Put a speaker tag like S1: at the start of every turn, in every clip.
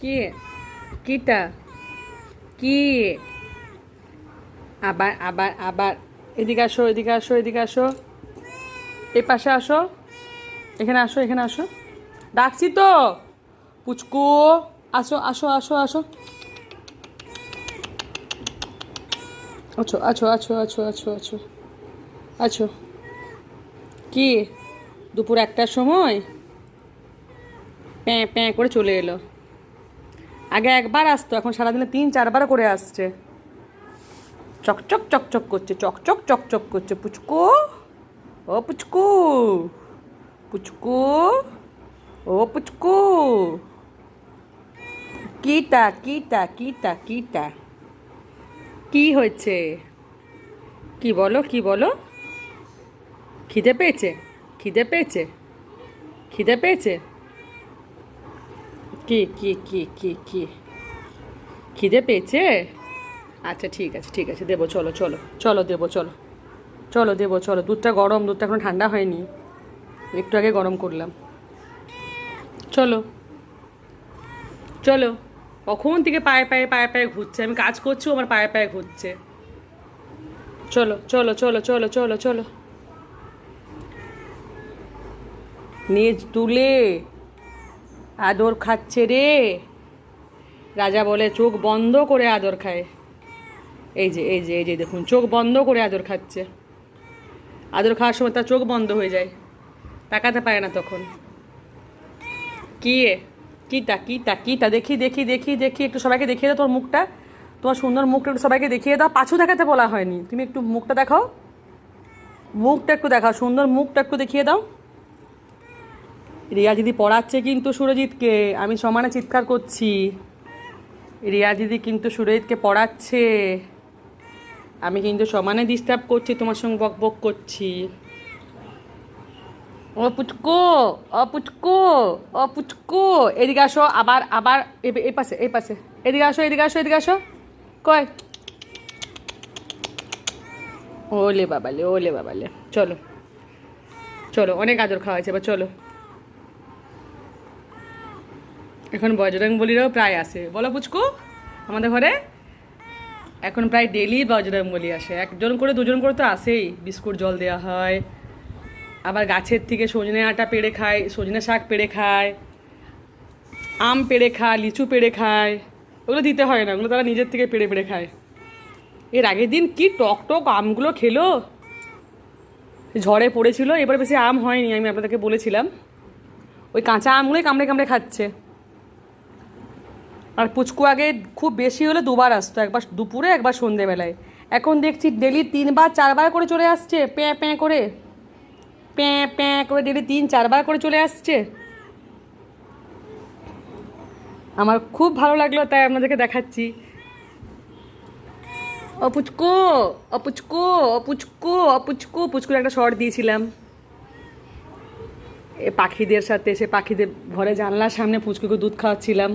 S1: কি? কিটা? কি? আবার আবার আবার। এদিকে আসো এদিকে আসো এদিকে আসো। এই পাশে আসো। এখানে আসো এখানে আসো। ডাকছি তো। পুচকু, আসো আসো আসো আসো। আছো আছো আছো আছো আছো আছো। আছো। কি? দুপুর একটার সময়? প্যাঁ প্যাঁ করে চলে এলো। আগে একবার আসতো, এখন সারাদিনে তিন, চারবার করে আসছে। চকচক চকচক করছে, চকচক চকচক করছে। পুচকু, ও পুচকু পুচকু, ও পুচকু। কিটা কিটা কিটা কিটা। কি হয়েছে? কি বলো কি বলো? খিদে পেয়েছে? খিদে পেয়েছে? খিদে পেয়েছে? কি কি কি কি কি? খিদে পেয়েছে? আচ্ছা ঠিক আছে ঠিক আছে, দেবো, চলো চলো চলো, দেবো, চলো চলো, দেবো, চলো, দুধটা গরম, দুধটা এখনও ঠান্ডা হয়নি, একটু আগে গরম করলাম। চলো চলো, কখন থেকে পায়ে পায়ে পায়ে পায়ে ঘুরছে? আমি কাজ করছি আমার পায়ে পায়ে ঘুরছে। চলো চলো চলো চলো চলো চলো। নিজ তুলে। আদর খাচ্ছে রে। রাজা বলে, চোখ বন্ধ করে আদর খায়। এই যে এই যে এই যে, দেখুন, চোখ বন্ধ করে আদর খাচ্ছে। আদর খাওয়ার সময় তার চোখ বন্ধ হয়ে যায়। তাকাতে পারে না তখন। কি এ? কিটা কিটা কিটা দেখি দেখি দেখি দেখি, একটু সবাইকে দেখিয়ে দাও তোর মুখটা। তোমার সুন্দর মুখটা একটু সবাইকে দেখিয়ে দাও। পাছু দেখাতে বলা হয়নি। তুমি একটু মুখটা দেখাও। মুখটা একটু দেখাও, সুন্দর মুখটা একটু দেখিয়ে দাও। রিয়া দিদি পড়াচ্ছে কিন্তু সুরজিৎকে। আমি সমানে চিৎকার করছি। রিয়া দিদি কিন্তু সুরজিৎকে পড়াচ্ছে। আমি কিন্তু সমানে ডিস্টার্ব করছি, তোমার সঙ্গে বক বক করছি। ও পুচকো ও পুচকো ও পুচকো এদিকে আসো, আবার আবার, এ- পাশে এই পাশে। এদিকে আসো এদিকে আসো এদিকে আসো। কয়? ওলে বাবালে ওলে বাবালে। চলো চলো, অনেক আদর খাওয়া হয়েছে এবার চলো। এখন বজরং বলিরও প্রায় আসে বলো পুচকু, আমাদের ঘরে? এখন প্রায় ডেলি বজরং বলি আসে। একজন করে, দুজন করে তো আসেই বিস্কুট জল দেওয়া হয়, আবার গাছের থেকে সজনে আটা পেড়ে খায়, সজনে শাক পেড়ে খায়, আম পেড়ে খায়, লিচু পেড়ে খায়। ওগুলো দিতে হয় না, ওগুলো তারা নিজের থেকে পেড়ে পেড়ে খায়। এর আগের দিন কি টক টক আমগুলো খেলো? ঝড়ে পড়েছিল, এবার বেশি আম হয়নি, আমি আপনাদেরকে বলেছিলাম। ওই কাঁচা আমগুলোই কামড়ে কামড়ে খাচ্ছে। আর পুচকু আগে খুব বেশি হলে দুবার আসতো, একবার দুপুরে, একবার সন্ধেবেলায়। এখন দেখছি ডেলি তিনবার, চারবার করে চলে আসছে, প্যাঁ প্যাঁ করে। প্যাঁ প্যাঁ করে ডেলি তিন, চারবার করে চলে আসছে। আমার খুব ভালো লাগল, তাই আপনাদেরকে দেখাচ্ছি। অপুচকো অপুচকো অপুচকো অপুচকো পুচকুর একটা শর্ট দিয়েছিলাম। এ পাখিদের সাথে, সে পাখিদের ঘরে জানলার সামনে পুচকুকে দুধ খাওয়াচ্ছিলাম।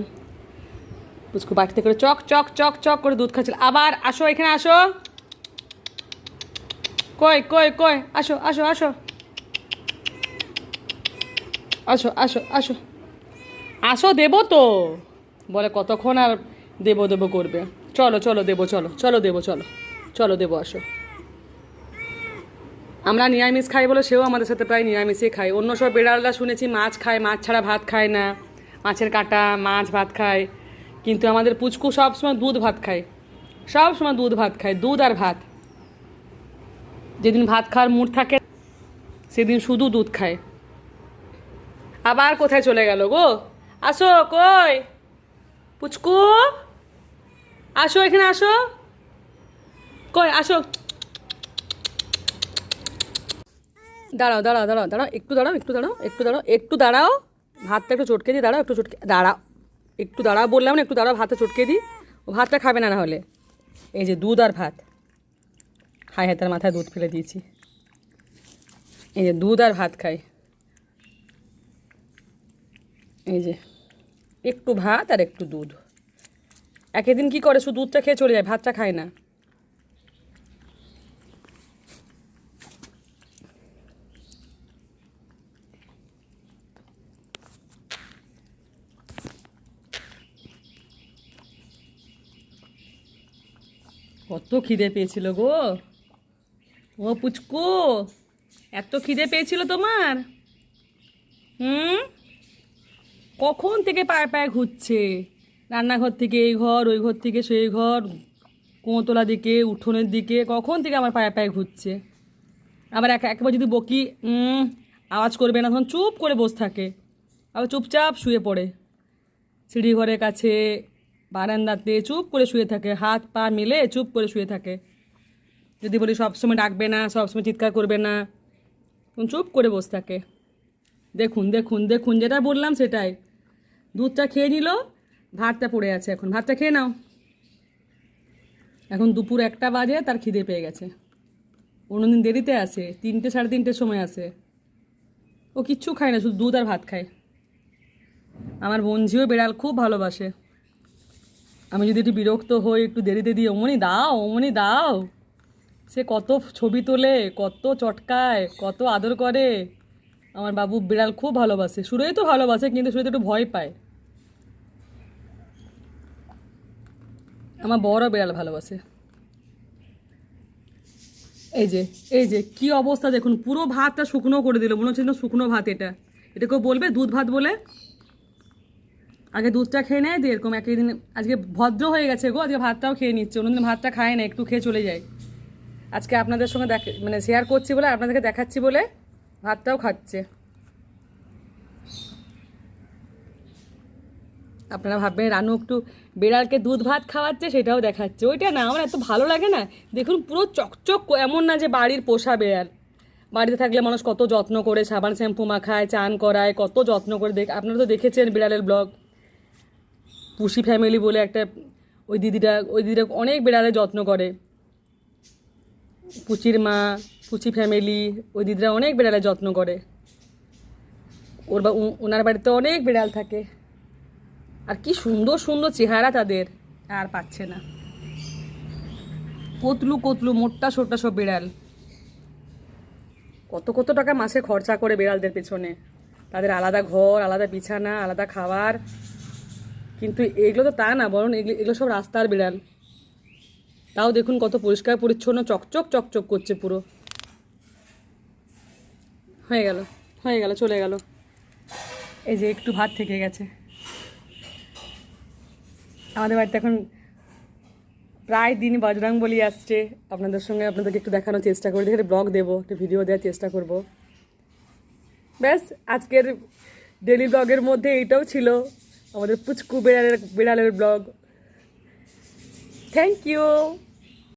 S1: পুচকু বাটিতে করে চক চক চক চক করে দুধ খাচ্ছিল আবার আসো এখানে আসো কই কই কই আসো আসো আসো আসো আসো আসো আসো দেবো তো বলে কতক্ষণ আর দেবো দেবো করবে চলো চলো দেবো চলো চলো দেবো চলো চলো দেবো আসো আমরা নিরামিষ খাই বলে সেও আমাদের সাথে প্রায় নিরামিষই খায়। অন্য সব বেড়ালরা শুনেছি মাছ খায়, মাছ ছাড়া ভাত খায় না। মাছের কাঁটা, মাছ, ভাত খায়। কিন্তু আমাদের পুচকু সবসময় দুধ ভাত খায়। সবসময় দুধ ভাত খায়, দুধ আর ভাত। যেদিন ভাত খাওয়ার মুড থাকে, সেদিন শুধু দুধ খায়। আবার কোথায় চলে গেল গো? আসো কই? পুচকু? আসো এখানে আসো। কই, আসো। দাঁড়াও দাঁড়াও দাঁড়াও দাঁড়াও, একটু দাঁড়াও একটু দাঁড়াও একটু দাঁড়াও একটু দাঁড়াও। ভাতটা একটু চটকে দিয়ে দাঁড়াও, একটু চটকে দাঁড়াও। একটু দাঁড়া, বললাম না, একটু দাঁড়া ভাতে চটকে দিই। ও ভাতটা খাবে না হলে এই যে দুধ আর ভাত। হায় হায় তার মাথায় দুধ ফেলে দিয়েছি। এই যে দুধ আর ভাত খাই। এই যে একটু ভাত আর একটু দুধ। একদিন কী করে, শুধু দুধটা খেয়ে চলে যায়, ভাতটা খায় না। কত খিদে পেয়েছিল গো। ও পুচকু, এত খিদে পেয়েছিল তোমার? হুম? কখন থেকে পায়ে পায়ে ঘুরছে? রান্নাঘর থেকে এই ঘর, ওই ঘর থেকে সেই ঘর কোঁতলা দিকে, উঠোনের দিকে, কখন থেকে আমার পায়ে পায়ে ঘুরছে? আবার এক একবার যদি বকি আওয়াজ করবে না, তখন চুপ করে বসে থাকে। আবার চুপচাপ শুয়ে পড়ে। সিঁড়ি ঘরের কাছে বারান্দাতে চুপ করে শুয়ে থাকে, হাত পা মিলে চুপ করে শুয়ে থাকে। যদি বলি, সবসময় ডাকবে না, সবসময় চিৎকার করবে না চুপ করে বসে থাকে। দেখুন দেখুন দেখুন, যেটা বললাম সেটাই। দুধটা খেয়ে নিল, ভাতটা পড়ে আছে এখন। ভাতটা খেয়ে নাও। এখন দুপুর একটা বাজে, তার খিদে পেয়ে গেছে। অন্যদিন দেরিতে আসে, তিনটে সাড়ে তিনটের সময় আসে। ও কিচ্ছু খায় না, শুধু দুধ আর ভাত খায়। আমার বঞ্ঝিও বিড়াল খুব ভালোবাসে। আমি যদি একটু বিরক্ত হই, একটু দেরিতে দিই, অমনি দাও অমনি দাও। সে কত ছবি তোলে, কত চটকায়, কত আদর করে। আমার বাবু বিড়াল খুব ভালোবাসে। শুরুই তো ভালোবাসে, কিন্তু শুরুতে একটু ভয় পায়। আমার বড় বিড়াল ভালোবাসে। এই যে এই যে, কি অবস্থা দেখুন। পুরো ভাতটা শুকনো করে দিল। মনে হচ্ছে শুকনো ভাত এটা। এটা কেউ বলবে দুধ ভাত বলে? আগে দুধটা খেয়ে নেয়, দিয়ে এরকম একই দিন আজকে ভদ্র হয়ে গেছে গো, আজকে ভাতটাও খেয়ে নিচ্ছে, অন্যদিন ভাতটা খায় না, একটু খেয়ে চলে যায়। আজকে আপনাদের সঙ্গে দেখ মানে শেয়ার করছি বলে আপনাদেরকে দেখাচ্ছি বলে ভাতটাও খাচ্ছে। আপনারা ভাববেন, রানু একটু বিড়ালকে দুধ ভাত খাওয়াচ্ছে, সেটাও দেখাচ্ছে। ওইটা না, আমার এত ভালো লাগে না। দেখুন, পুরো চকচক, এমন না যে বাড়ির পোষা বেড়াল। বাড়িতে থাকলে মানুষ কত যত্ন করে, সাবান, শ্যাম্পু মাখায়, চান করায়, কত যত্ন করে দেখ আপনারা তো দেখেছেন বিড়ালের ব্লগ। পুষি ফ্যামিলি বলে একটা ওই দিদিটা ওই দিদিটা অনেক বেড়ালে যত্ন করে। পুচির মা, পুচি ফ্যামিলি ওই দিদিরা অনেক বেড়ালে যত্ন করে। ওর বা ওনার বাড়িতে অনেক বেড়াল থাকে। আর কি সুন্দর সুন্দর চেহারা তাদের। আর পাচ্ছে না। কতলু কতলু মোট্টা সোট্টা সব বিড়াল। কত কত টাকা মাসে খরচা করে বিড়ালদের পেছনে। তাদের আলাদা ঘর, আলাদা বিছানা, আলাদা খাবার। কিন্তু এগুলো তো তা না, বরং এগুলো সব রাস্তার বিড়াল। তাও দেখুন কত পরিষ্কার, পরিচ্ছন্ন, চকচক চকচক করছে পুরো। হয়ে গেল হয়ে গেল, চলে গেল। এই যে একটু ভাত থেকে গেছে। আমাদের বাড়িতে এখন প্রায় দিন বজরং বলি আসছে। আপনাদের সঙ্গে আপনাদেরকে একটু দেখানোর চেষ্টা করি দেখে ব্লগ দেবো, একটু ভিডিও দেওয়ার চেষ্টা করব। ব্যাস, আজকের ডেলি ব্লগের মধ্যে এইটাও ছিল। আমাদের পুচকু বিড়ালের বিড়ালের ব্লগ থ্যাংক ইউ